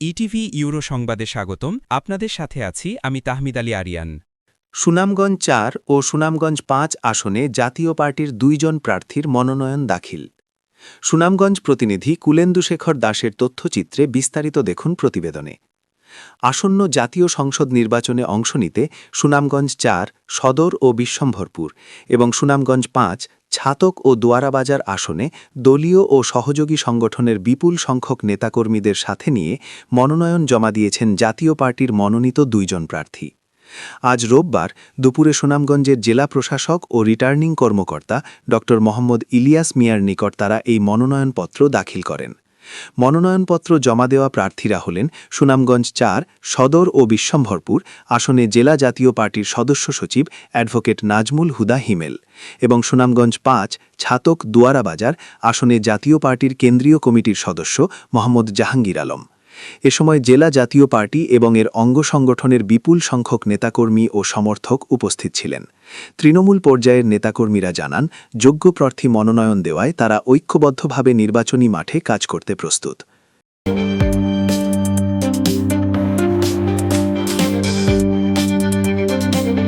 ETV euro সংবাদে স্বাগতম। আপনাদের সাথে আছি আমি তাহমিদ আলী আরিয়ান। সুনামগঞ্জ চার ও সুনামগঞ্জ পাঁচ আসনে জাতীয় পার্টির দুইজন প্রার্থীর মনোনয়ন দাখিল। সুনামগঞ্জ প্রতিনিধি কুলেন্দুশেখর দাসের তথ্যচিত্রে বিস্তারিত দেখুন প্রতিবেদনে। আসন্ন জাতীয় সংসদ নির্বাচনে অংশ নিতে সুনামগঞ্জ চার, সদর ও বিশ্বম্ভরপুর এবং সুনামগঞ্জ পাঁচ ছাতক ও দোয়ারাবাজার আসনে দলীয় ও সহযোগী সংগঠনের বিপুল সংখ্যক নেতাকর্মীদের সাথে নিয়ে মনোনয়ন জমা দিয়েছেন জাতীয় পার্টির মনোনীত দুইজন প্রার্থী। আজ রোববার দুপুরে সুনামগঞ্জের জেলা প্রশাসক ও রিটার্নিং কর্মকর্তা ড মোহাম্মদ ইলিয়াস মিয়ার নিকট তারা এই মনোনয়নপত্র দাখিল করেন। মনোনয়নপত্র জমা দেওয়া প্রার্থীরা হলেন সুনামগঞ্জ চার, সদর ও বিশ্বম্ভরপুর আসনে জেলা জাতীয় পার্টির সদস্য সচিব অ্যাডভোকেট নাজমুল হুদা হিমেল এবং সুনামগঞ্জ পাঁচ, ছাতক দুয়ারাবাজার আসনে জাতীয় পার্টির কেন্দ্রীয় কমিটির সদস্য মোহাম্মদ জাহাঙ্গীর আলম। এ সময় জেলা জাতীয় পার্টি এবং এর অঙ্গ সংগঠনের বিপুল সংখ্যক নেতাকর্মী ও সমর্থক উপস্থিত ছিলেন। তৃণমূল পর্যায়ের নেতাকর্মীরা জানান, যোগ্য প্রার্থী মনোনয়ন দেওয়ায় তারা ঐক্যবদ্ধভাবে নির্বাচনী মাঠে কাজ করতে প্রস্তুত।